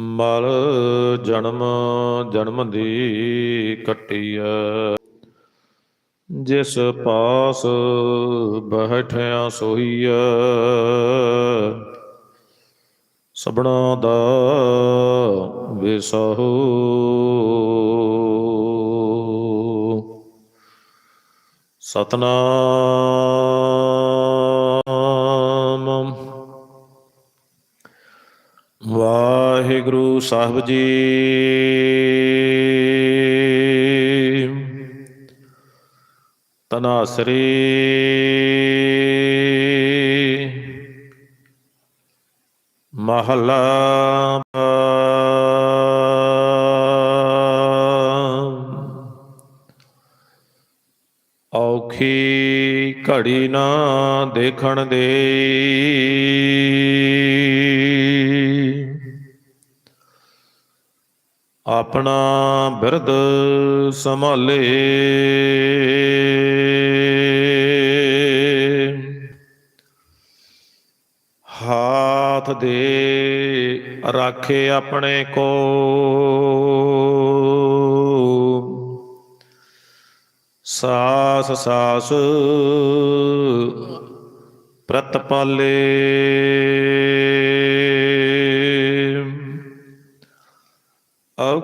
ਮਲ ਜਨਮ ਜਨਮ ਦੀ ਕੱਟੀਐ। ਜਿਸ ਪਾਸ ਬਹਿਠਿਆ ਸੋਈਐ ਸਭਨਾ ਦਾ ਵਿਸਹੂ। ਸਤਨਾਮ ਵਾਹਿਗੁਰੂ ਸਾਹਿਬ ਜੀ। ਤਨਾਸਰੀ। ਮਹਲਾ ਔਖੀ ਘੜੀ ਨਾ ਦੇਖਣ ਦੇ। ਆਪਣਾ ਬਿਰਦ ਸੰਭਾਲੇ। ਹਾਥ ਦੇ ਰਾਖੇ ਆਪਣੇ ਕੋ। ਸਾਸ ਸਾਸ ਪ੍ਰਤਪਾਲੇ।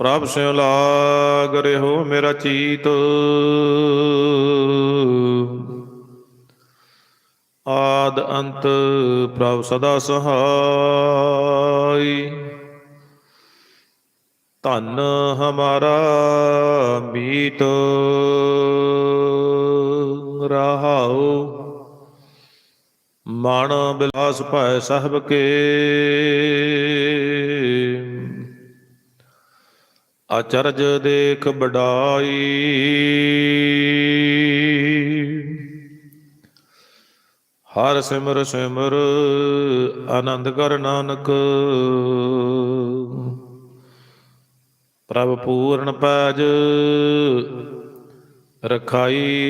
ਪ੍ਰਭ ਸਿਉ ਲਾਗ ਹੋ ਮੇਰਾ ਚੀਤ। ਆਦ ਅੰਤ ਪ੍ਰਭ ਸਦਾ ਸਹਾਈ। ਧਨ ਹਮਾਰਾ ਮੀਤ। ਰਹਾਉ ਮਨ ਬਿਲਾਸ ਭੈ ਸਹਿਬ ਕੇ। ਅਚਰਜ ਦੇਖ ਬਡਾਈ ਹਰ ਸਿਮਰ ਸਿਮਰ ਆਨੰਦ ਕਰ ਨਾਨਕ। ਪ੍ਰਭ ਪੂਰਨ ਪੈਜ ਰਖਾਈ।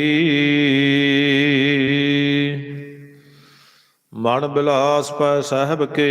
ਮਨ ਬਿਲਾਸ ਪੈ ਸਾਹਿਬ ਕੇ।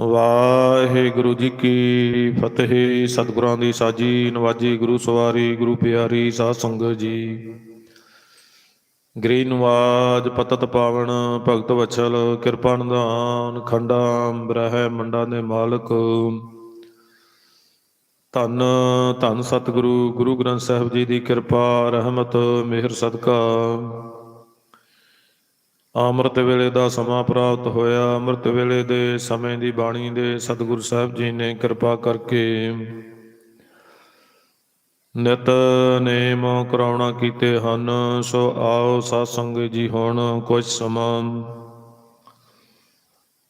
ਵਾਹਿਗੁਰੂ ਜੀ ਕੀ ਫਤਿਹ। ਸਤਿਗੁਰਾਂ ਦੀ ਸਾਜੀ ਨਵਾਜੀ, ਗੁਰੂ ਸਵਾਰੀ, ਗੁਰੂ ਪਿਆਰੀ, ਸਾਧ ਸੰਗਤ ਜੀ। ਗ੍ਰੀ ਨਵਾਜ, ਪਤਤ ਪਾਵਨ, ਭਗਤ ਵਛਲ ਕਿਰਪਾ ਨਿਧਾਨ, ਖੰਡਾ, ਬ੍ਰਹਿ ਮੰਡਾ ਦੇ ਮਾਲਕ। ਧੰਨ ਧੰਨ ਸਤਿਗੁਰੂ, ਗੁਰੂ ਗ੍ਰੰਥ ਸਾਹਿਬ ਜੀ ਦੀ ਕਿਰਪਾ, ਰਹਿਮਤ, ਮਿਹਰ, ਸਦਕਾ। ਅੰਮ੍ਰਿਤ ਵੇਲੇ ਦਾ ਸਮਾਂ ਪ੍ਰਾਪਤ ਹੋਇਆ। ਅੰਮ੍ਰਿਤ ਵੇਲੇ ਦੇ ਸਮੇਂ ਦੀ ਬਾਣੀ ਦੇ ਸਤਿਗੁਰੂ ਸਾਹਿਬ ਜੀ ਨੇ ਕਿਰਪਾ ਕਰਕੇ ਨਿਤ ਨੇਮ ਕਰਾਉਣਾ ਕੀਤੇ ਹਨ। ਸੋ ਆਓ ਸਾਧ ਸੰਗਤ ਜੀ ਹੁਣ ਕੁਝ ਸਮਾਂ।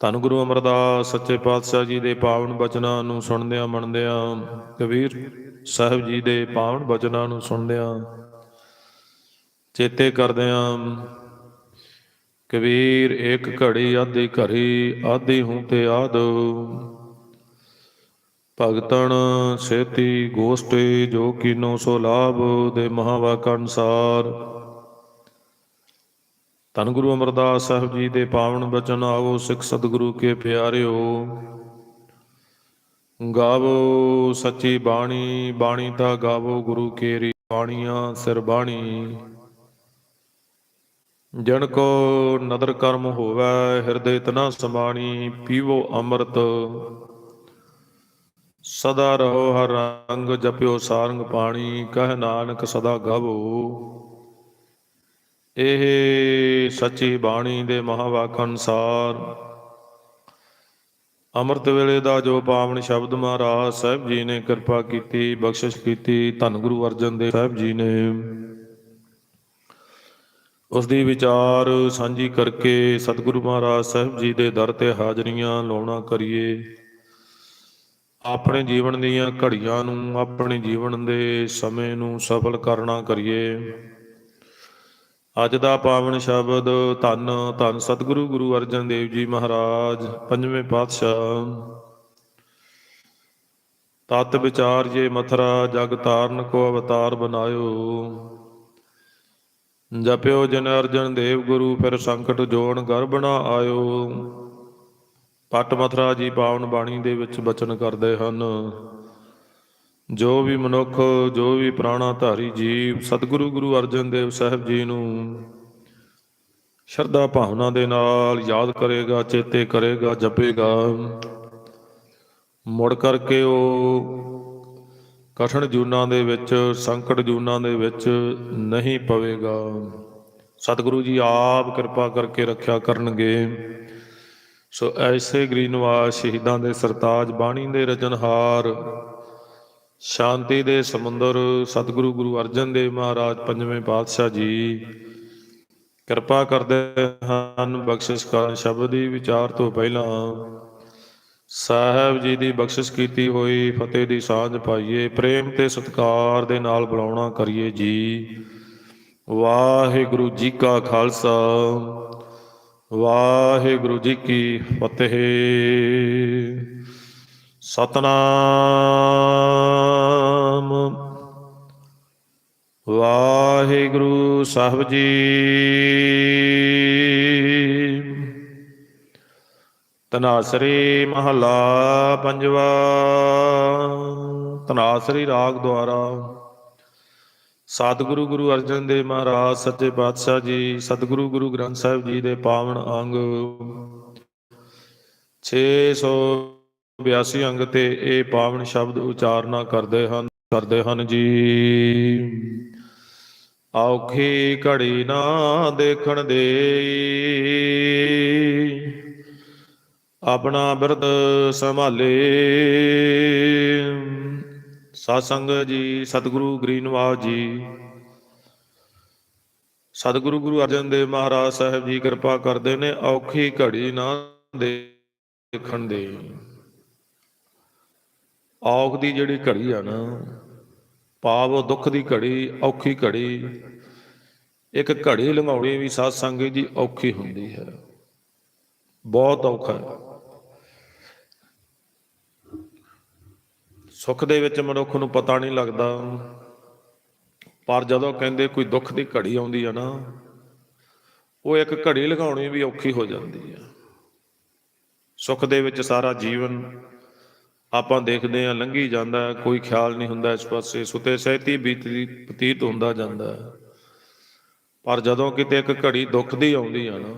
ਧੰਨ ਗੁਰੂ ਅਮਰਦਾਸ, ਸੱਚੇ ਪਾਤਸ਼ਾਹ ਜੀ ਦੇ ਪਾਵਨ ਬਚਨਾਂ ਨੂੰ ਸੁਣਦਿਆਂ ਮੰਨਦਿਆਂ, ਕਬੀਰ ਸਾਹਿਬ ਜੀ ਦੇ ਪਾਵਨ ਬਚਨਾਂ ਨੂੰ ਸੁਣਦਿਆਂ ਚੇਤੇ ਕਰਦਿਆਂ ਕਬੀਰ ਇੱਕ ਘੜੀ ਆਦੀ ਘਰੀ ਆਦੀ ਹੂੰ ਤੇ ਆਦ। ਭਗਤਣ ਸੇਤੀ ਗੋਸ਼ਟੀ, ਜੋ ਕੀਨੋ ਸੋ ਲਾਭ, ਦੇ ਮਹਾਵਾਕ ਅਨਸਾਰ ਧੰਨ ਗੁਰੂ ਅਮਰਦਾਸ ਸਾਹਿਬ ਜੀ ਦੇ ਪਾਵਨ ਬਚਨ ਆਵੋ ਸਿੱਖ ਸਤਿਗੁਰੂ ਕੇ ਪਿਆਰਿਓ। ਗਾਵੋ ਸੱਚੀ ਬਾਣੀ ਬਾਣੀ ਤਾਂ ਗਾਵੋ ਗੁਰੂ ਕੇ ਰੀ ਬਾਣੀਆਂ ਸਿਰ ਬਾਣੀ। ਜਨ ਕੋ ਨਦਰ ਕਰਮ ਹੋਵੇ, ਹਿਰਦੇ ਤਨਾ ਸਮਾਣੀ ਪੀਵੋ ਅੰਮ੍ਰਿਤ। ਸਦਾ ਰਹੋ ਹਰ ਰੰਗ, ਜਪਿਓ ਸਾਰੰਗ ਪਾਣੀ, ਕਹਿ ਨਾਨਕ ਸਦਾ ਗਾਵੋ। ਇਹ ਸੱਚੀ ਬਾਣੀ ਦੇ ਮਹਾਵਾਕ ਅਨੁਸਾਰ, ਅੰਮ੍ਰਿਤ ਵੇਲੇ ਦਾ ਜੋ ਪਾਵਨ ਸ਼ਬਦ ਮਹਾਰਾਜ ਸਾਹਿਬ ਜੀ ਨੇ ਕਿਰਪਾ ਕੀਤੀ, ਬਖਸ਼ਿਸ਼ ਕੀਤੀ, ਧੰਨ ਗੁਰੂ ਅਰਜਨ ਦੇਵ ਸਾਹਿਬ ਜੀ ਨੇ। ਉਸ ਦੀ ਵਿਚਾਰ ਸਾਂਝੀ ਕਰਕੇ ਸਤਿਗੁਰੂ ਮਹਾਰਾਜ ਸਾਹਿਬ ਜੀ ਦੇ ਦਰ ਤੇ ਹਾਜ਼ਰੀਆਂ ਲਾਉਣਾ ਕਰੀਏ। ਆਪਣੇ ਜੀਵਨ ਦੀਆਂ ਘੜੀਆਂ ਨੂੰ, ਆਪਣੇ ਜੀਵਨ ਦੇ ਸਮੇਂ ਨੂੰ ਸਫਲ ਕਰਨਾ ਕਰੀਏ। ਅੱਜ ਦਾ ਪਾਵਨ ਸ਼ਬਦ, ਧੰਨ ਧੰਨ ਸਤਿਗੁਰੂ ਗੁਰੂ ਅਰਜਨ ਦੇਵ ਜੀ ਮਹਾਰਾਜ, ਪੰਜਵੇਂ ਪਾਤਸ਼ਾਹ। ਤਤ ਵਿਚਾਰ ਜੇ ਮਥਰਾ, ਜਗ ਤਾਰਨ ਕੋ ਅਵਤਾਰ ਬਨਾਇਓ ਜਪਿਓ ਜਨ ਅਰਜਨ ਦੇਵ ਗੁਰੂ, ਫਿਰ ਸੰਕਟ ਜੋਣ ਗਰਭ ਨਾ ਆਇਓ। ਪਟ ਮਥਰਾ ਜੀ ਪਾਵਨ ਬਾਣੀ ਦੇ ਵਿੱਚ ਬਚਨ ਕਰਦੇ ਹਨ। ਜੋ ਵੀ ਮਨੁੱਖ, ਜੋ ਵੀ ਪ੍ਰਾਣਾ ਧਾਰੀ ਜੀਵ, ਸਤਿਗੁਰੂ ਗੁਰੂ ਅਰਜਨ ਦੇਵ ਸਾਹਿਬ ਜੀ ਨੂੰ ਸ਼ਰਧਾ ਭਾਵਨਾ ਦੇ ਨਾਲ ਯਾਦ ਕਰੇਗਾ, ਚੇਤੇ ਕਰੇਗਾ, ਜਪੇਗਾ, ਮੁੜ ਕਰਕੇ ਉਹ ਕਠਨ ਜੂਨਾਂ ਦੇ ਵਿੱਚ, ਸੰਕਟ ਜੂਨਾਂ ਦੇ ਵਿੱਚ ਨਹੀਂ ਪਵੇਗਾ। ਸਤਿਗੁਰੂ ਜੀ ਆਪ ਕਿਰਪਾ ਕਰਕੇ ਰੱਖਿਆ ਕਰਨਗੇ। ਸੋ ਐਸੇ ਗ੍ਰੀਨਵਾਸ ਸ਼ਹੀਦਾਂ ਦੇ ਸਰਤਾਜ, ਬਾਣੀ ਦੇ ਰਚਨਹਾਰ, ਸ਼ਾਂਤੀ ਦੇ ਸਮੁੰਦਰ, ਸਤਿਗੁਰੂ ਗੁਰੂ ਅਰਜਨ ਦੇਵ ਮਹਾਰਾਜ ਪੰਜਵੇਂ ਪਾਤਸ਼ਾਹ ਜੀ, ਕਿਰਪਾ ਕਰਦੇ ਹਨ ਬਖਸ਼ਿਸ਼ ਕਰਨ ਸ਼ਬਦ ਦੀ ਵਿਚਾਰ ਤੋਂ ਪਹਿਲਾਂ ਸਾਹਿਬ ਜੀ ਦੀ ਬਖਸ਼ਿਸ਼ ਕੀਤੀ ਹੋਈ, ਫਤਿਹ ਦੀ ਸਾਂਝ ਪਾਈਏ, ਪ੍ਰੇਮ ਤੇ ਸਤਿਕਾਰ ਦੇ ਨਾਲ ਬੁਲਾਉਣਾ ਕਰੀਏ ਜੀ। ਵਾਹਿਗੁਰੂ ਜੀ ਕਾ ਖਾਲਸਾ, ਵਾਹਿਗੁਰੂ ਜੀ ਕੀ ਫਤਿਹ। ਸਤਨਾਮ। ਵਾਹਿਗੁਰੂ ਸਾਹਿਬ ਜੀ। ਤਨਾਸਰੀ ਮਹਲਾ ਪੰਜਵਾ। ਤਨਾਸਰੀ ਰਾਗ ਦੁਆਰਾ ਸਤਿਗੁਰੂ ਗੁਰੂ ਅਰਜਨ ਦੇਵ ਮਹਾਰਾਜ, ਸੱਚੇ ਪਾਤਸ਼ਾਹ ਜੀ, ਸਤਿਗੁਰੂ ਗੁਰੂ ਗ੍ਰੰਥ ਸਾਹਿਬ ਜੀ ਦੇ ਪਾਵਨ ਅੰਗ 682 ਅੰਗ ਤੇ ਇਹ ਪਾਵਨ ਸ਼ਬਦ ਉਚਾਰਨਾ ਕਰਦੇ ਹਨ ਕਰਦੇ ਹਨ ਜੀ। ਔਖੀ ਘੜੀ ਨਾ ਦੇਖਣ ਦੇ ਆਪਣਾ ਬਿਰਦ ਸੰਭਾਲੇ। ਸਾਧ ਜੀ, ਸਤਿਗੁਰੂ ਗਰੀਨਵਾਸ ਜੀ। ਸਤਿਗੁਰੂ ਗੁਰੂ ਅਰਜਨ ਦੇਵ ਮਹਾਰਾਜ ਸਾਹਿਬ ਜੀ ਕਿਰਪਾ ਕਰਦੇ ਨੇ, ਔਖੀ ਘੜੀ ਨਾ ਦੇਖਣ ਦੇ। ਔਖ ਦੀ ਜਿਹੜੀ ਘੜੀ ਆ ਨਾ ਪਾਵ ਦੁੱਖ ਦੀ ਘੜੀ, ਔਖੀ ਘੜੀ। ਇੱਕ ਘੜੀ ਲੰਘਾਉਣੀ ਵੀ ਸਾਧ ਸੰਗਤ ਜੀ ਔਖੀ ਹੁੰਦੀ ਹੈ। ਬਹੁਤ ਔਖਾ ਹੈ। ਸੁੱਖ ਦੇ ਵਿੱਚ ਮਨੁੱਖ ਨੂੰ ਪਤਾ ਨਹੀਂ ਲੱਗਦਾ। ਪਰ ਜਦੋਂ ਕਹਿੰਦੇ ਕੋਈ ਦੁੱਖ ਦੀ ਘੜੀ ਆਉਂਦੀ ਆ ਨਾ, ਉਹ ਇੱਕ ਘੜੀ ਲਗਾਉਣੀ ਵੀ ਔਖੀ ਹੋ ਜਾਂਦੀ ਹੈ ਸੁੱਖ ਦੇ ਵਿੱਚ ਸਾਰਾ ਜੀਵਨ ਆਪਾਂ ਦੇਖਦੇ ਆ, ਲੰਘੀ ਜਾਂਦਾ ਕੋਈ ਖਿਆਲ ਨਹੀਂ ਹੁੰਦਾ ਇਸ ਪਾਸੇ, ਸੁਤੇ ਸਹਿਤੀ ਬੀਤਦੀ ਬਤੀਤ ਹੁੰਦਾ ਜਾਂਦਾ ਪਰ ਜਦੋਂ ਕਿਤੇ ਇੱਕ ਘੜੀ ਦੁੱਖ ਦੀ ਆਉਂਦੀ ਆ ਨਾ,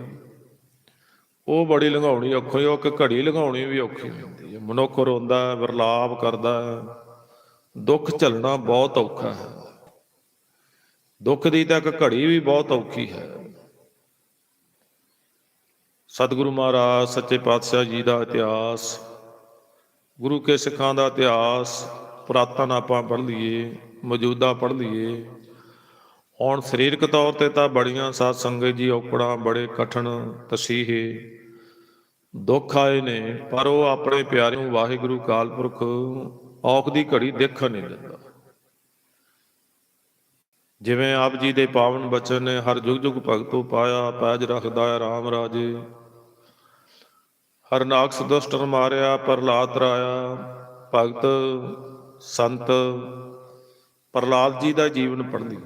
ਉਹ ਬੜੀ ਲੰਘਾਉਣੀ ਔਖੀ, ਉਹ ਇੱਕ ਘੜੀ ਲੰਘਾਉਣੀ ਵੀ ਔਖੀ ਹੁੰਦੀ ਮਨੁੱਖ ਰੋਂਦਾ ਹੈ, ਵਿਰਲਾਪ ਕਰਦਾ ਦੁੱਖ ਝੱਲਣਾ ਬਹੁਤ ਔਖਾ ਹੈ। ਦੁੱਖ ਦੀ ਤਾਂ ਇੱਕ ਘੜੀ ਵੀ ਬਹੁਤ ਔਖੀ ਹੈ। ਸਤਿਗੁਰੂ ਮਹਾਰਾਜ ਸੱਚੇ ਪਾਤਸ਼ਾਹ ਜੀ ਦਾ ਇਤਿਹਾਸ ਗੁਰੂ ਕੇ ਸਿੱਖਾਂ ਦਾ ਇਤਿਹਾਸ ਪੁਰਾਤਨ ਆਪਾਂ ਪੜ੍ਹ ਲਈਏ ਮੌਜੂਦਾ ਪੜ੍ਹ ਲਈਏ। ਹੁਣ ਸਰੀਰਕ ਤੌਰ ਤੇ ਤਾਂ ਬੜੀਆਂ ਸਾਧ ਸੰਗਤ ਜੀ ਔਕੜਾਂ ਬੜੇ ਕਠਨ ਤਸੀਹੇ ਦੁੱਖ ਆਏ ਨੇ, ਪਰ ਉਹ ਆਪਣੇ ਪਿਆਰੇ ਨੂੰ ਵਾਹਿਗੁਰੂ ਕਾਲਪੁਰਖ ਔਖ ਦੀ ਘੜੀ ਦੇਖਣ ਨਹੀਂ ਦਿੰਦਾ। ਜਿਵੇਂ ਆਪ ਜੀ ਦੇ ਪਾਵਨ ਬਚਨ ਨੇ, ਹਰ ਜੁਗ ਜੁਗ ਭਗਤੋ ਪਾਇਆ, ਪੈਜ ਰੱਖਦਾ ਹੈ RAM ਰਾਜੇ। ਹਰ ਨਾਕਸ ਦੁਸ਼ਟਰ ਮਾਰਿਆ, ਪ੍ਰਹਲਾਦ ਰਾਇਆ। ਭਗਤ, ਸੰਤ, ਪ੍ਰਹਲਾਦ ਜੀ ਦਾ ਜੀਵਨ ਪੜ੍ਹਦੀ।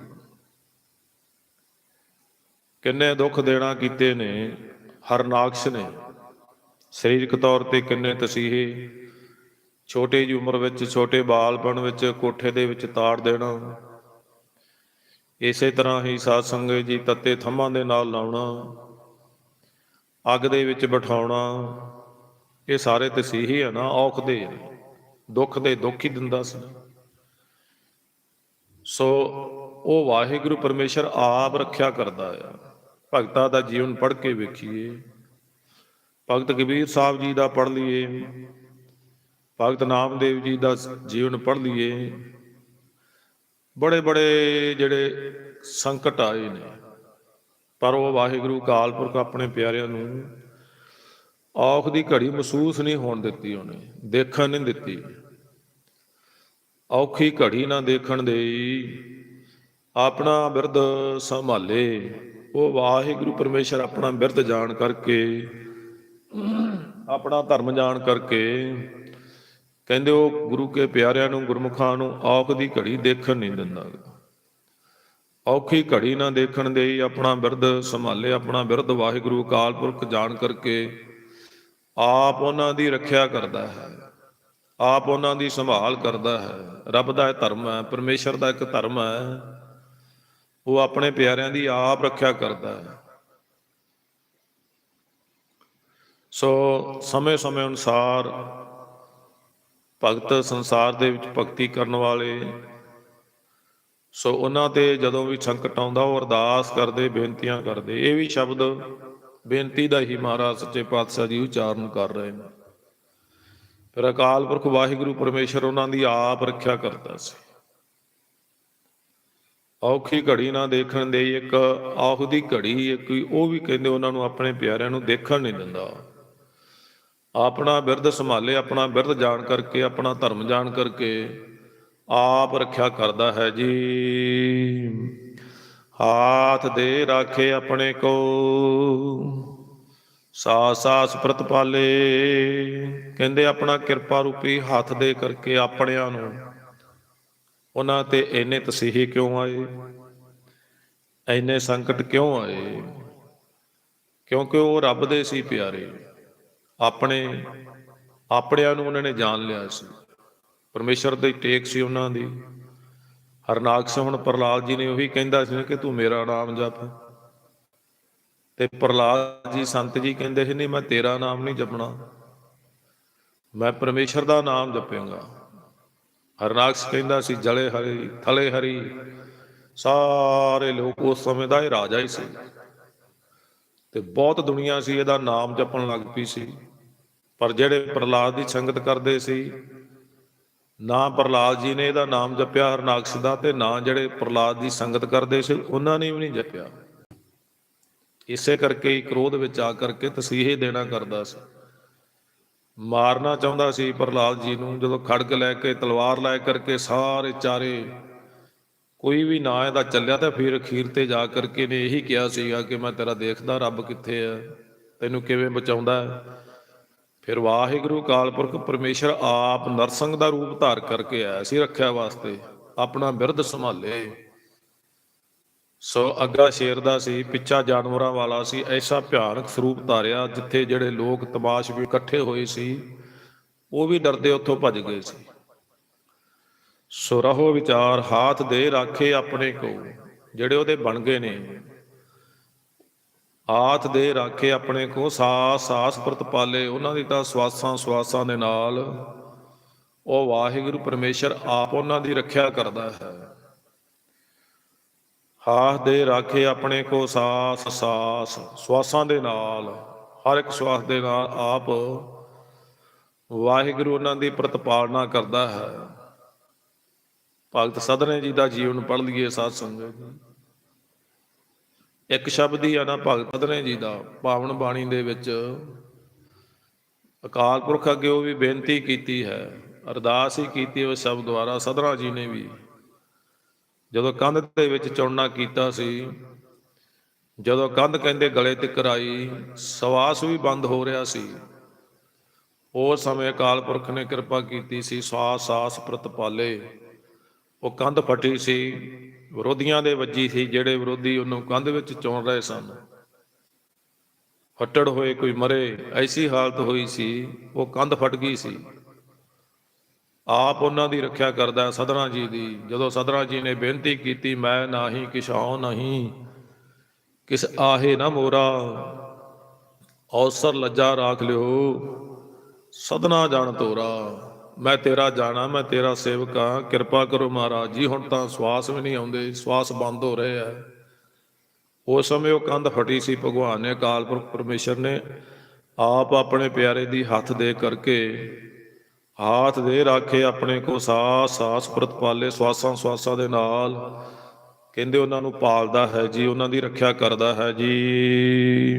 ਕਿੰਨੇ ਦੁੱਖ ਦੇਣਾ ਕੀਤੇ ਨੇ ਹਰਨਾਕਸ਼ ਨੇ। ਸਰੀਰਕ ਤੌਰ ਤੇ ਕਿੰਨੇ ਤਸੀਹੇ, ਛੋਟੇ ਜਿਹੀ ਉਮਰ ਵਿੱਚ, ਛੋਟੇ ਬਾਲਪਣ ਵਿੱਚ, ਕੋਠੇ ਦੇ ਵਿੱਚ ਤਾੜ ਦੇਣਾ। ਇਸੇ ਤਰ੍ਹਾਂ ਹੀ ਸਾਧ ਸੰਗਤ ਜੀ ਤੱਤੇ ਥੰਮਾਂ ਦੇ ਨਾਲ ਲਾਉਣਾ, ਅੱਗ ਦੇ ਵਿੱਚ ਬਿਠਾਉਣਾ, ਇਹ ਸਾਰੇ ਤਸੀਹੇ ਆ ਨਾ, ਔਖ ਦੇ ਦੁੱਖ ਦੇ ਦੁੱਖ ਹੀ ਦਿੰਦਾ ਸੀ। ਸੋ ਉਹ ਵਾਹਿਗੁਰੂ ਪਰਮੇਸ਼ਰ ਆਪ ਰੱਖਿਆ ਕਰਦਾ ਆ। ਭਗਤਾਂ ਦਾ ਜੀਵਨ ਪੜ੍ਹ ਕੇ ਵੇਖੀਏ। ਭਗਤ ਕਬੀਰ ਸਾਹਿਬ ਜੀ ਦਾ ਪੜ੍ਹ ਲਈਏ। ਭਗਤ ਨਾਮਦੇਵ ਜੀ ਦਾ ਜੀਵਨ ਪੜ੍ਹ ਲਈਏ। ਬੜੇ ਬੜੇ ਜਿਹੜੇ ਸੰਕਟ ਆਏ ਨੇ। ਪਰ ਉਹ ਵਾਹਿਗੁਰੂ ਕਾਲ ਪੁਰਖ ਆਪਣੇ ਪਿਆਰਿਆਂ ਨੂੰ ਔਖ ਦੀ ਘੜੀ ਮਹਿਸੂਸ ਨਹੀਂ ਹੋਣ ਦਿੱਤੀ ਉਹਨੇ, ਦੇਖਣ ਨਹੀਂ ਦਿੱਤੀ। ਔਖੀ ਘੜੀ ਨਾ ਦੇਖਣ ਦੇਈ, ਆਪਣਾ ਬਿਰਧ ਸੰਭਾਲੇ। ਉਹ ਵਾਹਿਗੁਰੂ ਪਰਮੇਸ਼ਰ ਆਪਣਾ ਬਿਰਧ ਜਾਣ ਕਰਕੇ ਆਪਣਾ ਧਰਮ ਜਾਣ ਕਰਕੇ ਕਹਿੰਦੇ ਉਹ ਗੁਰੂ ਕੇ ਪਿਆਰਿਆਂ ਨੂੰ, ਗੁਰਮੁਖਾਂ ਨੂੰ ਔਖ ਦੀ ਘੜੀ ਦੇਖਣ ਨਹੀਂ ਦਿੰਦਾ। ਔਖੀ ਘੜੀ ਨਾ ਦੇਖਣ ਦੇਈ, ਆਪਣਾ ਬਿਰਧ ਸੰਭਾਲੇ, ਆਪਣਾ ਬਿਰਧ ਵਾਹਿਗੁਰੂ ਅਕਾਲ ਪੁਰਖ ਜਾਣ ਕਰਕੇ ਆਪ ਉਹਨਾਂ ਦੀ ਰੱਖਿਆ ਕਰਦਾ ਹੈ। ਆਪ ਉਹਨਾਂ ਦੀ ਸੰਭਾਲ ਕਰਦਾ ਹੈ। ਰੱਬ ਦਾ ਇਹ ਧਰਮ ਹੈ, ਪਰਮੇਸ਼ਰ ਦਾ ਇੱਕ ਧਰਮ ਹੈ। ਉਹ ਆਪਣੇ ਪਿਆਰਿਆਂ ਦੀ ਆਪ ਰੱਖਿਆ ਕਰਦਾ ਹੈ। ਸੋ ਸਮੇਂ-ਸਮੇਂ ਅਨੁਸਾਰ ਭਗਤ ਸੰਸਾਰ ਦੇ ਵਿੱਚ ਭਗਤੀ ਕਰਨ ਵਾਲੇ, ਸੋ ਉਹਨਾਂ ਤੇ ਜਦੋਂ ਵੀ ਸੰਕਟ ਆਉਂਦਾ, ਉਹ ਅਰਦਾਸ ਕਰਦੇ, ਬੇਨਤੀਆਂ ਕਰਦੇ। ਇਹ ਵੀ ਸ਼ਬਦ ਬੇਨਤੀ ਦਾ ਹੀ ਮਹਾਰਾਜ ਸੱਚੇ ਪਾਤਸ਼ਾਹ ਜੀ ਉਚਾਰਨ ਕਰ ਰਹੇ ਨੇ। ਫਿਰ ਅਕਾਲ ਪੁਰਖ ਵਾਹਿਗੁਰੂ ਪਰਮੇਸ਼ਰ ਉਹਨਾਂ ਦੀ ਆਪ ਰੱਖਿਆ ਕਰਦਾ ਸੀ। ਔਖੀ ਘੜੀ ਨਾ ਦੇਖਣ ਦੇ ਇੱਕ, ਆਹੂ ਦੀ ਘੜੀ ਇੱਕ, ਉਹ ਵੀ ਕਹਿੰਦੇ ਉਹਨਾਂ ਨੂੰ ਆਪਣੇ ਪਿਆਰਿਆਂ ਨੂੰ ਦੇਖਣ ਨਹੀਂ ਦਿੰਦਾ। ਆਪਣਾ ਬਿਰਧ ਸੰਭਾਲੇ, ਆਪਣਾ ਬਿਰਧ ਜਾਣ ਕਰਕੇ, ਆਪਣਾ ਧਰਮ ਜਾਣ ਕਰਕੇ ਆਪ ਰੱਖਿਆ ਕਰਦਾ ਹੈ ਜੀ। ਹਾਥ ਦੇ ਰਾਖੇ ਆਪਣੇ ਕੋ। ਸਾ ਸਾਸ ਪ੍ਰਤਪਾਲੇ ਕਹਿੰਦੇ ਆਪਣਾ ਕਿਰਪਾ ਰੂਪੀ ਹੱਥ ਦੇ ਕਰਕੇ ਆਪਣਿਆਂ ਨੂੰ ਉਹਨਾਂ ਤੇ ਇੰਨੇ ਤਸੀਹੇ ਕਿਉਂ ਆਏ? ਇੰਨੇ ਸੰਕਟ ਕਿਉਂ ਆਏ? ਕਿਉਂਕਿ ਉਹ ਰੱਬ ਦੇ ਸੀ ਪਿਆਰੇ। ਆਪਣੇ ਆਪਣਿਆਂ ਨੂੰ ਉਹਨਾਂ ਨੇ ਜਾਣ ਲਿਆ ਸੀ। ਪਰਮੇਸ਼ਰ ਦੀ ਟੇਕ ਸੀ ਉਹਨਾਂ ਦੀ। ਹਰਨਾਕਸ਼ ਹੁਣ ਪ੍ਰਲਾਦ ਜੀ ਨੇ ਉਹੀ ਕਹਿੰਦਾ ਸੀ ਕਿ ਤੂੰ ਮੇਰਾ ਨਾਮ ਜਪ। ਤੇ ਪ੍ਰਲਾਦ ਜੀ, ਸੰਤ ਜੀ ਕਹਿੰਦੇ ਸੀ, ਨਹੀਂ, ਮੈਂ ਤੇਰਾ ਨਾਮ ਨਹੀਂ ਜਪਣਾ। ਮੈਂ ਪਰਮੇਸ਼ਰ ਦਾ ਨਾਮ ਜਪਾਂਗਾ। ਹਰਨਾਕਸ਼ ਕਹਿੰਦਾ ਸੀ, ਜਲੇ ਹਰੀ, ਥਲੇ ਹਰੀ, ਸਾਰੇ ਲੋਕ ਉਸ ਸਮੇਂ ਦਾ ਇਹ ਰਾਜਾ ਹੀ ਸੀ। ਤੇ ਬਹੁਤ ਦੁਨੀਆ ਸੀ, ਇਹਦਾ ਨਾਮ ਜਪਣ ਲੱਗ ਪਈ ਸੀ। ਪਰ ਜਿਹੜੇ ਪ੍ਰਲਾਦ ਦੀ ਸੰਗਤ ਕਰਦੇ ਸੀ, ਨਾ ਪ੍ਰਲਾਦ ਜੀ ਨੇ ਇਹਦਾ ਨਾਮ ਜਪਿਆ, ਹਰਨਾਕਸ਼ ਦਾ, ਤੇ ਨਾ ਜਿਹੜੇ ਪ੍ਰਲਾਦ ਦੀ ਸੰਗਤ ਕਰਦੇ ਸੀ, ਉਹਨਾਂ ਨੇ ਵੀ ਨਹੀਂ ਜਪਿਆ। ਇਸੇ ਕਰਕੇ ਹੀ ਕ੍ਰੋਧ ਵਿੱਚ ਆ ਕਰਕੇ ਤਸੀਹੇ ਦੇਣਾ ਕਰਦਾ ਸੀ। ਮਾਰਨਾ ਚਾਹੁੰਦਾ ਸੀ ਪ੍ਰਲਾਦ ਜੀ ਨੂੰ, ਜਦੋਂ ਖੜਕ ਲੈ ਕੇ, ਤਲਵਾਰ ਲੈ ਕਰਕੇ ਸਾਰੇ ਚਾਰੇ ਕੋਈ ਵੀ ਨਾਂ ਇਹਦਾ ਚੱਲਿਆ ਤਾਂ ਫਿਰ ਅਖੀਰ ਤੇ ਜਾ ਕਰਕੇ ਨੇ ਇਹੀ ਕਿਹਾ ਸੀਗਾ ਕਿ ਮੈਂ ਤੇਰਾ ਦੇਖਦਾ ਰੱਬ ਕਿੱਥੇ ਹੈ ਤੈਨੂੰ ਕਿਵੇਂ ਬਚਾਉਂਦਾ ਫਿਰ ਵਾਹਿਗੁਰੂ ਕਾਲ ਪੁਰਖ ਪਰਮੇਸ਼ਰ ਆਪ ਨਰਸੰਗ ਦਾ ਰੂਪ ਧਾਰ ਕਰਕੇ ਆਇਆ ਸੀ ਰੱਖਿਆ ਵਾਸਤੇ, ਆਪਣਾ ਬਿਰਧ ਸੰਭਾਲੇ। ਸੋ ਅੱਗਾ ਸ਼ੇਰ ਦਾ ਸੀ, ਪਿੱਛਾ ਜਾਨਵਰਾਂ ਵਾਲਾ ਸੀ, ਐਸਾ ਭਿਆਨਕ ਸਰੂਪ ਧਾਰਿਆ ਜਿੱਥੇ ਜਿਹੜੇ ਲੋਕ ਤਮਾਸ਼ ਵੀ ਇਕੱਠੇ ਹੋਏ ਸੀ, ਉਹ ਵੀ ਡਰਦੇ ਉੱਥੋਂ ਭੱਜ ਗਏ ਸੀ। ਸੋ ਰਹੋ ਵਿਚਾਰ ਹਾਥ ਦੇ ਰਾਖੇ ਆਪਣੇ ਕੋ, ਜਿਹੜੇ ਉਹਦੇ ਬਣ ਗਏ ਨੇ। ਹਾਥ ਦੇ ਰਾਖੇ ਆਪਣੇ ਕੋ ਸਾਸ ਸਾਸ ਪ੍ਰਤਪਾਲੇ ਉਹਨਾਂ ਦੀ ਤਾਂ ਸਵਾਸਾਂ ਸਵਾਸਾਂ ਦੇ ਨਾਲ। ਉਹ ਵਾਹਿਗੁਰੂ ਪਰਮੇਸ਼ਰ ਆਪ ਉਹਨਾਂ ਦੀ ਰੱਖਿਆ ਕਰਦਾ ਹੈ। ਹਾਥ ਦੇ ਰਾਖੇ ਆਪਣੇ ਕੋ, ਸਾਸ ਸਾਸ ਸਵਾਸਾਂ ਦੇ ਨਾਲ, ਹਰ ਇੱਕ ਸਵਾਸ ਦੇ ਨਾਲ ਆਪ ਵਾਹਿਗੁਰੂ ਉਹਨਾਂ ਦੀ ਪ੍ਰਤਪਾਲਨਾ ਕਰਦਾ ਹੈ। ਭਗਤ ਸਦਨੇ ਜੀ ਦਾ ਜੀਵਨ ਪੜ੍ਹ ਲਈਏ ਸਾਧ ਸੰਗਤ ਇੱਕ ਸ਼ਬਦ ਹੀ ਆ ਨਾ, ਭਗਤ ਸਦਨੇ ਜੀ ਦਾ, ਪਾਵਨ ਬਾਣੀ ਦੇ ਵਿੱਚ। ਅਕਾਲ ਪੁਰਖ ਅੱਗੇ ਉਹ ਵੀ ਬੇਨਤੀ ਕੀਤੀ ਹੈ, ਅਰਦਾਸ ਹੀ ਕੀਤੀ ਉਹ ਸ਼ਬਦ ਦੁਆਰਾ ਸਦਰਾ ਜੀ ਨੇ ਵੀ। ਜਦੋਂ ਕੰਧ ਦੇ ਵਿੱਚ ਚੁਣਨਾ ਕੀਤਾ ਸੀ, ਜਦੋਂ ਕੰਧ ਕਹਿੰਦੇ ਗਲੇ ਤੇ ਕਰਾਈ ਸਵਾਸ ਵੀ ਬੰਦ ਹੋ ਰਿਹਾ ਸੀ। ਉਸ ਸਮੇਂ ਅਕਾਲ ਪੁਰਖ ਨੇ ਕਿਰਪਾ ਕੀਤੀ ਸੀ ਸਵਾਸ ਸਾਸ ਪ੍ਰਤਪਾਲੇ। ਉਹ ਕੰਧ ਫਟੀ ਸੀ, ਵਿਰੋਧੀਆਂ ਦੇ ਵੱਜੀ ਸੀ, ਜਿਹੜੇ ਵਿਰੋਧੀ ਉਹਨੂੰ ਕੰਧ ਵਿੱਚ ਚੁਣ ਰਹੇ ਸਨ। ਫੱਟੜ ਹੋਏ, ਕੋਈ ਮਰੇ, ਐਸੀ ਹਾਲਤ ਹੋਈ ਸੀ, ਉਹ ਕੰਧ ਫਟ ਗਈ ਸੀ। ਆਪ ਉਹਨਾਂ ਦੀ ਰੱਖਿਆ ਕਰਦਾ ਸਦਰਾ ਜੀ ਦੀ। ਜਦੋਂ ਸਦਰਾ ਜੀ ਨੇ ਬੇਨਤੀ ਕੀਤੀ, ਮੈਂ ਨਾਹੀ ਕਿਛਾਉ ਨਹੀਂ, ਕਿਸ ਆਹੇ ਨਾ ਮੋਰਾ, ਔਸਰ ਲੱਜਾ ਰਾਖ ਲਿਓ, ਸਦਨਾ ਜਾਣ ਤੋਰਾ। ਮੈਂ ਤੇਰਾ ਜਾਣਾ, ਮੈਂ ਤੇਰਾ ਸੇਵਕ ਹਾਂ। ਕਿਰਪਾ ਕਰੋ ਮਹਾਰਾਜ ਜੀ, ਹੁਣ ਤਾਂ ਸਵਾਸ ਵੀ ਨਹੀਂ ਆਉਂਦੇ, ਸਵਾਸ ਬੰਦ ਹੋ ਰਹੇ ਆ। ਉਸ ਸਮੇਂ ਉਹ ਕੰਧ ਫਟੀ ਸੀ ਭਗਵਾਨ ਨੇ, ਅਕਾਲ ਪੁਰਖ ਪਰਮੇਸ਼ਰ ਨੇ ਆਪ ਆਪਣੇ ਪਿਆਰੇ ਦੀ ਹੱਥ ਦੇ ਕਰਕੇ ਹਾਥ ਦੇ ਰਾਖੇ ਆਪਣੇ ਕੋ ਸਾਸ ਸਾਸ ਪ੍ਰਤਪਾਲੇ ਸਵਾਸਾਂ ਸਵਾਸਾਂ ਦੇ ਨਾਲ ਕਹਿੰਦੇ ਉਹਨਾਂ ਨੂੰ ਪਾਲਦਾ ਹੈ ਜੀ, ਉਹਨਾਂ ਦੀ ਰੱਖਿਆ ਕਰਦਾ ਹੈ ਜੀ।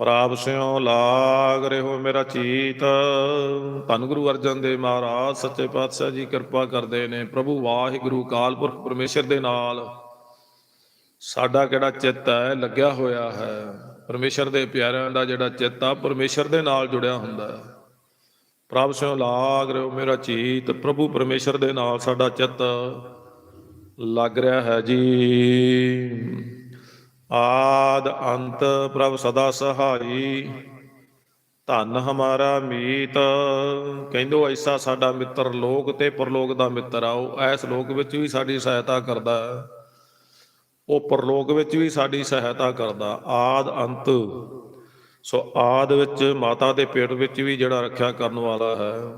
ਪ੍ਰਾਪ ਸਿਓ ਲਾਗ ਰਹੋ ਮੇਰਾ ਚੀਤ। ਧੰਨ ਗੁਰੂ ਅਰਜਨ ਦੇਵ ਮਹਾਰਾਜ, ਸੱਚੇ ਪਾਤਸ਼ਾਹ ਜੀ ਕਿਰਪਾ ਕਰਦੇ ਨੇ। ਪ੍ਰਭੂ ਵਾਹਿਗੁਰੂ ਕਾਲ ਪੁਰਖ ਪਰਮੇਸ਼ਰ ਦੇ ਨਾਲ ਸਾਡਾ ਕਿਹੜਾ ਚਿੱਤ ਹੈ? ਲੱਗਿਆ ਹੋਇਆ ਹੈ। ਪਰਮੇਸ਼ਰ ਦੇ ਪਿਆਰਿਆਂ ਦਾ ਜਿਹੜਾ ਚਿੱਤ ਆ, ਪਰਮੇਸ਼ਰ ਦੇ ਨਾਲ ਜੁੜਿਆ ਹੁੰਦਾ ਹੈ। ਪ੍ਰਭ ਸਿਓ ਲਾਗ ਰਹੋ ਮੇਰਾ ਚੀਤ। ਪ੍ਰਭੂ ਪਰਮੇਸ਼ਰ ਦੇ ਨਾਲ ਸਾਡਾ ਚਿੱਤ ਲੱਗ ਰਿਹਾ ਹੈ ਜੀ। ਆਦ ਅੰਤ ਪ੍ਰਭ ਸਦਾ ਸਹਾਈ। ਧੰਨ ਹਮਾਰਾ ਮੀਤ। ਕਹਿੰਦੋ ਐਸਾ ਸਾਡਾ ਮਿੱਤਰ ਲੋਕ ਤੇ ਪਰਲੋਕ ਦਾ ਮਿੱਤਰ ਆ, ਉਹ ਐਸ ਲੋਕ ਵਿੱਚ ਵੀ ਸਾਡੀ ਸਹਾਇਤਾ ਕਰਦਾ। ਹੈ ਉਹ ਪਰਲੋਕ ਵਿੱਚ ਵੀ ਸਾਡੀ ਸਹਾਇਤਾ ਕਰਦਾ। ਆਦ ਅੰਤ। ਸੋ ਆਦ ਵਿੱਚ ਮਾਤਾ ਦੇ ਪੇਟ ਵਿੱਚ ਵੀ ਜਿਹੜਾ ਰੱਖਿਆ ਕਰਨ ਵਾਲਾ ਹੈ।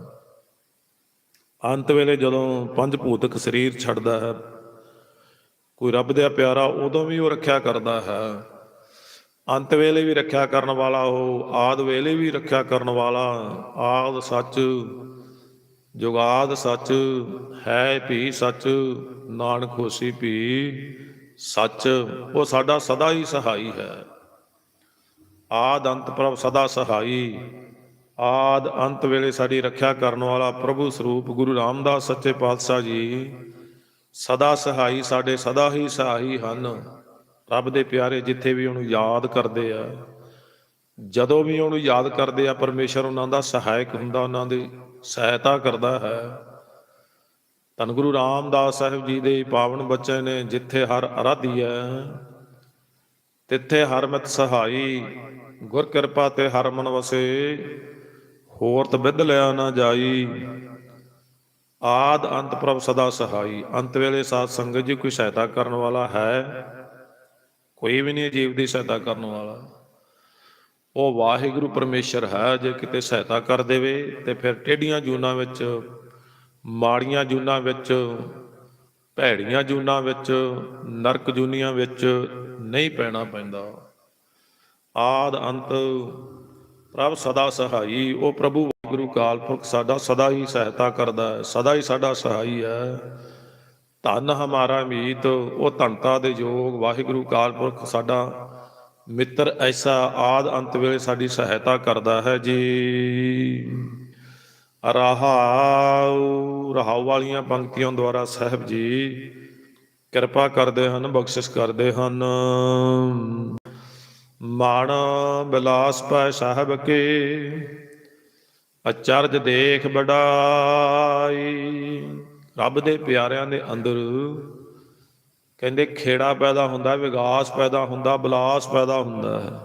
ਅੰਤ ਵੇਲੇ ਜਦੋਂ ਪੰਜ ਭੂਤਕ ਸਰੀਰ ਛੱਡਦਾ ਹੈ ਕੋਈ ਰੱਬ ਦਾ ਪਿਆਰਾ ਉਦੋਂ ਵੀ ਉਹ ਰੱਖਿਆ ਕਰਦਾ ਹੈ। ਅੰਤ ਵੇਲੇ ਵੀ ਰੱਖਿਆ ਕਰਨ ਵਾਲਾ ਉਹ, ਆਦ ਵੇਲੇ ਵੀ ਰੱਖਿਆ ਕਰਨ ਵਾਲਾ, ਆਦ ਸੱਚ, ਜੁਗਾਦ ਸੱਚ, ਹੈ ਭੀ ਸੱਚ, ਨਾਨਕ ਹੋਸੀ ਭੀ ਸੱਚ, ਉਹ ਸਾਡਾ ਸਦਾ ਹੀ ਸਹਾਈ ਹੈ। ਆਦ ਅੰਤ ਪ੍ਰਭ ਸਦਾ ਸਹਾਈ, ਆਦ ਅੰਤ ਵੇਲੇ ਸਾਡੀ ਰੱਖਿਆ ਕਰਨ ਵਾਲਾ ਪ੍ਰਭੂ ਸਰੂਪ ਗੁਰੂ ਰਾਮਦਾਸ ਸੱਚੇ ਪਾਤਸ਼ਾਹ ਜੀ ਸਦਾ ਸਹਾਈ, ਸਾਡੇ ਸਦਾ ਹੀ ਸਹਾਈ ਹਨ। ਰੱਬ ਦੇ ਪਿਆਰੇ, ਜਿੱਥੇ ਵੀ ਉਹਨੂੰ ਯਾਦ ਕਰਦੇ ਆ, ਜਦੋਂ ਵੀ ਉਹਨੂੰ ਯਾਦ ਕਰਦੇ ਆ, ਪਰਮੇਸ਼ਰ ਉਹਨਾਂ ਦਾ ਸਹਾਇਕ ਹੁੰਦਾ, ਉਹਨਾਂ ਦੀ ਸਹਾਇਤਾ ਕਰਦਾ ਹੈ। ਧੰਨ ਗੁਰੂ ਰਾਮਦਾਸ ਸਾਹਿਬ ਜੀ ਦੇ ਪਾਵਨ ਬੱਚੇ ਨੇ, ਜਿੱਥੇ ਹਰ ਅਰਾਧੀ ਹੈ, ਤਿੱਥੇ ਹਰ ਮਤ ਸਹਾਈ, ਗੁਰ ਕਿਰਪਾ ਤੇ ਹਰ ਮਨ ਵਸੇ, ਹੋਰ ਤਬਿਧ ਲਿਆ ਨਾ ਜਾਈ। ਆਦ ਅੰਤ ਪ੍ਰਭ ਸਦਾ ਸਹਾਈ। ਅੰਤ ਵੇਲੇ ਸਾਧ ਸੰਗਤ ਜੀ ਕੋਈ ਸਹਾਇਤਾ ਕਰਨ ਵਾਲਾ ਹੈ? ਕੋਈ ਵੀ ਨਹੀਂ ਜੀਵ ਦੀ ਸਹਾਇਤਾ ਕਰਨ ਵਾਲਾ। ਉਹ ਵਾਹਿਗੁਰੂ ਪਰਮੇਸ਼ਰ ਹੈ, ਜੇ ਕਿਤੇ ਸਹਾਇਤਾ ਕਰ ਦੇਵੇ ਤੇ ਫਿਰ ਟੇਡੀਆਂ ਜੂਨਾਂ ਵਿੱਚ, ਮਾੜੀਆਂ ਜੂਨਾਂ ਵਿੱਚ, ਭੈੜੀਆਂ ਜੂਨਾਂ ਵਿੱਚ, ਨਰਕ ਜੂਨੀਆਂ ਵਿੱਚ ਨਹੀਂ ਪੈਣਾ ਪੈਂਦਾ। ਆਦ ਅੰਤ ਪ੍ਰਭ ਸਦਾ ਸਹਾਈ। ਉਹ ਪ੍ਰਭੂ ਵਾਹਿਗੁਰੂ ਕਾਲ ਪੁਰਖ ਸਾਡਾ ਸਦਾ ਹੀ ਸਹਾਇਤਾ ਕਰਦਾ ਹੈ, ਸਦਾ ਹੀ ਸਾਡਾ ਸਹਾਈ ਹੈ। ਧੰਨ ਹਮਾਰਾ ਮੀਤ, ਉਹ ਧੰਤਾ ਦੇ ਯੋਗ ਵਾਹਿਗੁਰੂ ਕਾਲ ਪੁਰਖ ਸਾਡਾ ਮਿੱਤਰ ਐਸਾ ਆਦ ਅੰਤ ਵੇਲੇ ਸਾਡੀ ਸਹਾਇਤਾ ਕਰਦਾ ਹੈ ਜੀ। ਰਹਾਉ ਰਹਾਉ ਵਾਲੀਆਂ ਪੰਕਤੀਆਂ ਦੁਆਰਾ ਸਾਹਿਬ ਜੀ ਕਿਰਪਾ ਕਰਦੇ ਹਨ, ਬਖਸ਼ਿਸ਼ ਕਰਦੇ ਹਨ। ਮਾਣ ਬਿਲਾਸ ਪੈ ਸਾਹਿਬ ਕੇ ਅਚਰਜ ਦੇਖ ਬੜਾਈ ਰੱਬ ਦੇ ਪਿਆਰਿਆਂ ਦੇ ਅੰਦਰ ਕਹਿੰਦੇ ਖੇੜਾ ਪੈਦਾ ਹੁੰਦਾ, ਵਿਗਾਸ ਪੈਦਾ ਹੁੰਦਾ, ਬਲਾਸ ਪੈਦਾ ਹੁੰਦਾ ਹੈ।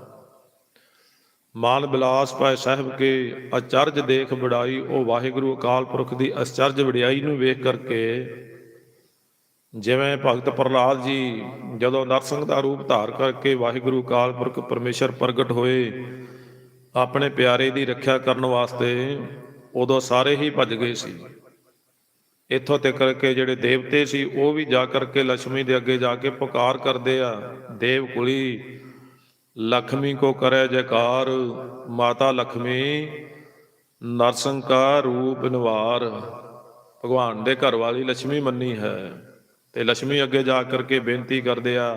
ਮਾਨ ਬਿਲਾਸ ਪੈ ਸਾਹਿਬ ਕੇ ਅਚਰਜ ਦੇਖ ਬੜਾਈ ਉਹ ਵਾਹਿਗੁਰੂ ਅਕਾਲ ਪੁਰਖ ਦੀ ਅਚਰਜ ਵਡਿਆਈ ਨੂੰ ਵੇਖ ਕਰਕੇ ਜਿਵੇਂ ਭਗਤ ਪ੍ਰਹਲਾਦ ਜੀ ਜਦੋਂ ਨਰਸਿੰਘ ਦਾ ਰੂਪ ਧਾਰ ਕਰਕੇ ਵਾਹਿਗੁਰੂ ਅਕਾਲ ਪੁਰਖ ਪਰਮੇਸ਼ਰ ਪ੍ਰਗਟ ਹੋਏ ਆਪਣੇ ਪਿਆਰੇ ਦੀ ਰੱਖਿਆ ਕਰਨ ਵਾਸਤੇ ਉਦੋਂ ਸਾਰੇ ਹੀ ਭੱਜ ਗਏ ਸੀ। ਇੱਥੋਂ ਤੱਕ ਕਰਕੇ ਜਿਹੜੇ ਦੇਵਤੇ ਸੀ, ਉਹ ਵੀ ਜਾ ਕਰਕੇ ਲక్ష్ਮੀ ਦੇ ਅੱਗੇ ਜਾ ਕੇ ਪੁਕਾਰ ਕਰਦੇ ਆ। ਦੇਵ ਕੁਲੀ ਲక్ష్ਮੀ ਕੋ ਕਰੇ ਜੈਕਾਰ, ਮਾਤਾ ਲక్ష్ਮੀ ਨਰਸੰਗ ਕਾ ਰੂਪ ਨਿਵਾਰ। ਭਗਵਾਨ ਦੇ ਘਰ ਵਾਲੀ ਲక్ష్ਮੀ ਮੰਨੀ ਹੈ ਤੇ ਲక్ష్ਮੀ ਅੱਗੇ ਜਾ ਕਰਕੇ ਬੇਨਤੀ ਕਰਦੇ ਆ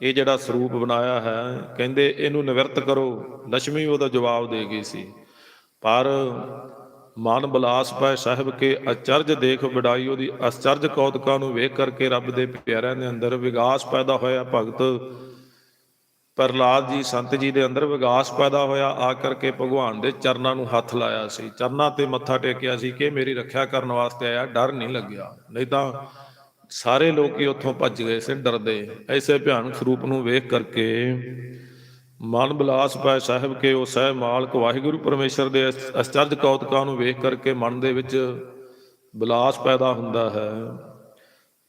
ਇਹ ਜਿਹੜਾ ਸਰੂਪ ਬਣਾਇਆ ਹੈ, ਕਹਿੰਦੇ ਇਹਨੂੰ ਨਿਵਰਤ ਕਰੋ। ਲక్ష్ਮੀ ਉਹਦਾ ਜਵਾਬ ਦੇ ਗਈ ਸੀ, ਪਰ ਮਨ ਬਲਾਸ ਪੈ ਸਾਹਿਬ ਕੇ ਅਚਰਜ ਦੇਖ ਵਡਾਈ ਉਹਦੀ, ਅਚਰਜ ਕੌਤਕਾਂ ਨੂੰ ਵੇਖ ਕਰਕੇ ਰੱਬ ਦੇ ਪਿਆਰਿਆਂ ਦੇ ਅੰਦਰ ਵਿਗਾਸ ਪੈਦਾ ਹੋਇਆ ਭਗਤ। ਪ੍ਰਲਾਦ ਜੀ, ਸੰਤ ਜੀ ਦੇ ਅੰਦਰ ਵਿਗਾਸ ਪੈਦਾ ਹੋਇਆ, ਆ ਕਰਕੇ ਭਗਵਾਨ ਦੇ ਚਰਨਾਂ ਨੂੰ ਹੱਥ ਲਾਇਆ ਸੀ। ਚਰਨਾਂ ਤੇ ਮੱਥਾ ਟੇਕਿਆ ਸੀ ਕਿ ਮੇਰੀ ਰੱਖਿਆ ਕਰਨ ਵਾਸਤੇ ਆਇਆ, ਡਰ ਨਹੀਂ ਲੱਗਿਆ। ਨਹੀਂ ਤਾਂ ਸਾਰੇ ਲੋਕ ਹੀ ਉੱਥੋਂ ਭੱਜ ਗਏ ਸੀ ਡਰਦੇ। ਐਸੇ ਭਿਆਨਕ ਸਰੂਪ ਨੂੰ ਵੇਖ ਕਰਕੇ ਮਨ ਬਿਲਾਸ ਪੈ ਸਾਹਿਬ ਕੇ ਉਹ ਸਹਿ ਮਾਲਕ ਵਾਹਿਗੁਰੂ ਪਰਮੇਸ਼ਰ ਦੇ ਅਸ- ਅਚਰਜ ਕੌਤਕਾਂ ਨੂੰ ਵੇਖ ਕਰਕੇ ਮਨ ਦੇ ਵਿੱਚ ਬਿਲਾਸ ਪੈਦਾ ਹੁੰਦਾ ਹੈ।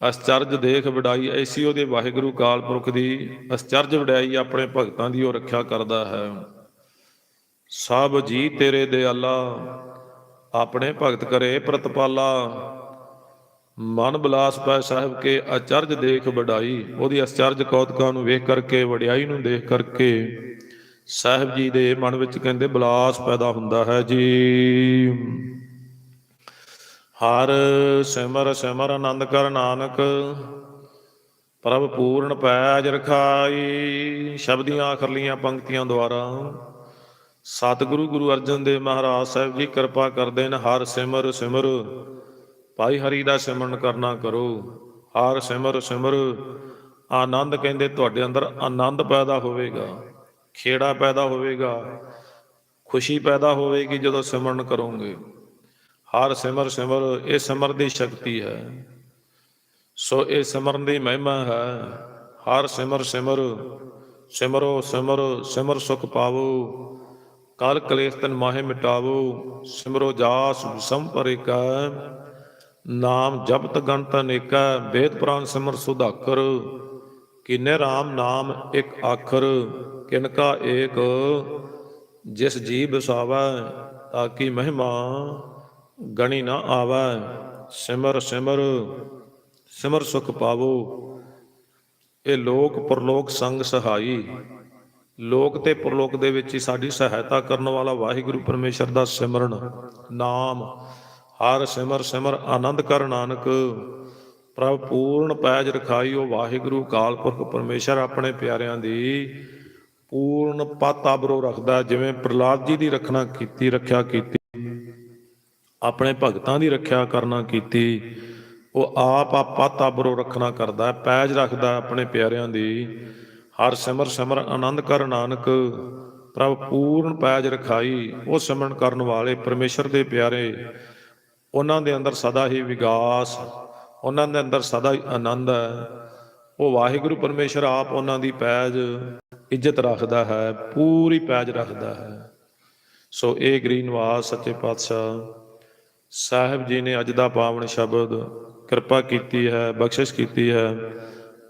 ਅਚਰਜ ਦੇਖ ਵਡਾਈ, ਐਸੀ ਉਹਦੇ ਵਾਹਿਗੁਰੂ ਕਾਲ ਪੁਰਖ ਦੀ ਅਚਰਜ ਵਡਾਈ ਆਪਣੇ ਭਗਤਾਂ ਦੀ ਉਹ ਰੱਖਿਆ ਕਰਦਾ ਹੈ। ਸਭ ਜੀ ਤੇਰੇ ਦਿਆਲਾ ਆਪਣੇ ਭਗਤ ਕਰੇ ਪ੍ਰਤਪਾਲਾ। ਮਨ ਬਿਲਾਸ ਪੈ ਸਾਹਿਬ ਕੇ ਅਚਰਜ ਦੇਖ ਵਡਾਈ, ਉਹਦੀ ਅਚਰਜ ਕੌਤਕਾਂ ਨੂੰ ਵੇਖ ਕਰਕੇ, ਵਡਿਆਈ ਨੂੰ ਦੇਖ ਕਰਕੇ ਸਾਹਿਬ ਜੀ ਦੇ ਮਨ ਵਿੱਚ ਕਹਿੰਦੇ ਬਿਲਾਸ ਪੈਦਾ ਹੁੰਦਾ ਹੈ ਜੀ। ਹਰ ਸਿਮਰ ਸਿਮਰ ਆਨੰਦ ਕਰ ਨਾਨਕ, ਪ੍ਰਭ ਪੂਰਨ ਪੈਜ ਰਖਾਈ ਸ਼ਬਦੀਆਂ ਆਖਰਲੀਆਂ ਪੰਕਤੀਆਂ ਦੁਆਰਾ ਸਤਿਗੁਰੂ ਗੁਰੂ ਅਰਜਨ ਦੇਵ ਮਹਾਰਾਜ ਸਾਹਿਬ ਜੀ ਕਿਰਪਾ ਕਰਦੇ ਨੇ ਹਰ ਸਿਮਰ ਸਿਮਰ ਭਾਈ ਹਰੀ ਦਾ ਸਿਮਰਨ ਕਰਨਾ ਕਰੋ। ਹਰ ਸਿਮਰ ਸਿਮਰ, ਆਨੰਦ ਕਹਿੰਦੇ ਤੁਹਾਡੇ ਅੰਦਰ ਆਨੰਦ ਪੈਦਾ ਹੋਵੇਗਾ, ਖੇੜਾ ਪੈਦਾ ਹੋਵੇਗਾ, ਖੁਸ਼ੀ ਪੈਦਾ ਹੋਵੇਗੀ ਜਦੋਂ ਸਿਮਰਨ ਕਰੋਗੇ। ਹਰ ਸਿਮਰ ਸਿਮਰ, ਇਹ ਸਿਮਰ ਦੀ ਸ਼ਕਤੀ ਹੈ। ਸੋ ਇਹ ਸਿਮਰਨ ਦੀ ਮਹਿਮਾ ਹੈ। ਹਰ ਸਿਮਰ ਸਿਮਰ, ਸਿਮਰੋ ਸਿਮਰ ਸਿਮਰ ਸੁਖ ਪਾਵੋ। ਕਾਲ ਕਲੇਸ਼ ਤਨ ਮਾਹੇ ਮਿਟਾਵੋ। ਸਿਮਰੋ ਜਾਸ ਸੰਪਰਿਕਾ। ਨਾਮ ਜਪਤ ਗਣਤ ਅਨੇਕਾ ਵੇਦ ਪ੍ਰਾਨ ਸਿਮਰ ਸੁਧਾਕਰ ਕਿਨੇ RAM ਨਾਮ ਇੱਕ ਅੱਖਰ ਕਿਨਕਾ ਏਕ, ਜਿਸ ਜੀ ਤਾਂ ਕਿ ਮਹਿਮਾ ਗਣੀ ਨਾ ਆਵੈ। ਸਿਮਰ ਸਿਮਰ ਸਿਮਰ ਸੁਖ ਪਾਵੋ। ਇਹ ਲੋਕ ਪਰਲੋਕ ਸੰਗ ਸਹਾਈ। ਲੋਕ ਤੇ ਪਰਲੋਕ ਦੇ ਵਿੱਚ ਹੀ ਸਾਡੀ ਸਹਾਇਤਾ ਕਰਨ ਵਾਲਾ ਵਾਹਿਗੁਰੂ ਪਰਮੇਸ਼ਰ ਦਾ ਸਿਮਰਨ। ਨਾਮ ਹਰ ਸਿਮਰ ਸਿਮਰ ਆਨੰਦ ਕਰ ਨਾਨਕ। ਪ੍ਰਭ ਪੂਰਨ ਪੈਜ ਰਖਾਈ ਉਹ ਵਾਹਿਗੁਰੂ ਕਾਲ ਪੁਰਖ ਪਰਮੇਸ਼ਰ ਆਪਣੇ ਪਿਆਰਿਆਂ ਦੀ। ਪੂਰਨ ਪਤ ਆਬਰੋ ਰੱਖਦਾ, ਜਿਵੇਂ ਪ੍ਰਲਾਦ ਜੀ ਦੀ ਰੱਖਣਾ ਕੀਤੀ, ਰੱਖਿਆ ਕੀਤੀ। ਆਪਣੇ ਭਗਤਾਂ ਦੀ ਰੱਖਿਆ ਕਰਨਾ ਕੀਤੀ। ਉਹ ਆਪ ਆ ਆਬਰੋ ਰੱਖਣਾ ਕਰਦਾ, ਪੈਜ ਰੱਖਦਾ ਆਪਣੇ ਪਿਆਰਿਆਂ ਦੀ। ਹਰ ਸਿਮਰ ਸਿਮਰ ਆਨੰਦ ਕਰ ਨਾਨਕ। ਪ੍ਰਭ ਪੂਰਨ ਪੈਜ ਰਖਾਈ, ਉਹ ਸਿਮਰਨ ਕਰਨ ਵਾਲੇ ਪਰਮੇਸ਼ਰ ਦੇ ਪਿਆਰੇ। ਉਹਨਾਂ ਦੇ ਅੰਦਰ ਸਦਾ ਹੀ ਵਿਕਾਸ ਉਹਨਾਂ ਦੇ ਅੰਦਰ ਸਦਾ ਹੀ ਆਨੰਦ ਹੈ। ਉਹ ਵਾਹਿਗੁਰੂ ਪਰਮੇਸ਼ਰ ਆਪ ਉਹਨਾਂ ਦੀ ਪੈਜ ਇੱਜ਼ਤ ਰੱਖਦਾ ਹੈ, ਪੂਰੀ ਪੈਜ ਰੱਖਦਾ ਹੈ। ਸੋ ਇਹ ਗ੍ਰੀਨਵਾਸ ਸੱਚੇ ਪਾਤਸ਼ਾਹ ਸਾਹਿਬ ਜੀ ਨੇ ਅੱਜ ਦਾ ਪਾਵਨ ਸ਼ਬਦ ਕਿਰਪਾ ਕੀਤੀ ਹੈ, ਬਖਸ਼ਿਸ਼ ਕੀਤੀ ਹੈ।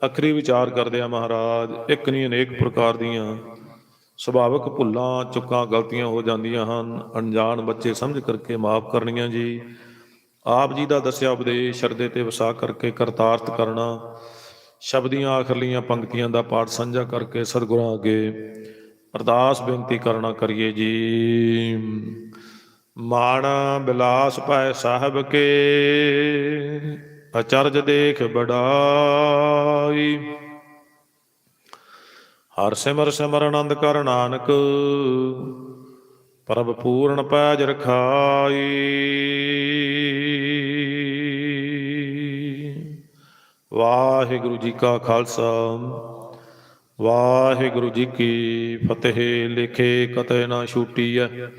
ਅਖਰੀ ਵਿਚਾਰ ਕਰਦੇ ਆ ਮਹਾਰਾਜ, ਇੱਕ ਨਹੀਂ ਅਨੇਕ ਪ੍ਰਕਾਰ ਦੀਆਂ ਸੁਭਾਵਿਕ ਭੁੱਲਾਂ, ਚੁੱਕਾਂ, ਗਲਤੀਆਂ ਹੋ ਜਾਂਦੀਆਂ ਹਨ। ਅਣਜਾਣ ਬੱਚੇ ਸਮਝ ਕਰਕੇ ਮਾਫ ਕਰਨੀਆਂ ਜੀ। ਆਪ ਜੀ ਦਾ ਦੱਸਿਆ ਉਪਦੇਸ਼ ਸ਼ਰਦੇ ਤੇ ਵਸਾ ਕਰਕੇ ਕਰਤਾਰਤ ਕਰਨਾ ਸ਼ਬਦੀਆਂ ਆਖਰਲੀਆਂ ਪੰਕਤੀਆਂ ਦਾ ਪਾਠ ਸਾਂਝਾ ਕਰਕੇ ਸਤਿਗੁਰਾਂ ਅੱਗੇ ਅਰਦਾਸ ਬੇਨਤੀ ਕਰਨਾ ਕਰੀਏ ਜੀ। ਮਾਣ ਬਿਲਾਸ ਪੈ ਸਾਹਿਬ ਕੇ, ਅਚਰਜ ਦੇਖ ਬੜਾਈ ਹਰ ਸਿਮਰ ਸਿਮਰ ਆਨੰਦ ਕਰ ਨਾਨਕ, ਪ੍ਰਭ ਪੂਰਨ ਪੈਜ ਰਖਾਈ। ਵਾਹਿਗੁਰੂ ਜੀ ਕਾ ਖਾਲਸਾ ਵਾਹਿਗੁਰੂ ਜੀ ਕੀ ਫਤਿਹ। ਲਿਖੇ ਕਤੇ ਨਾ ਛੂਟੀ ਹੈ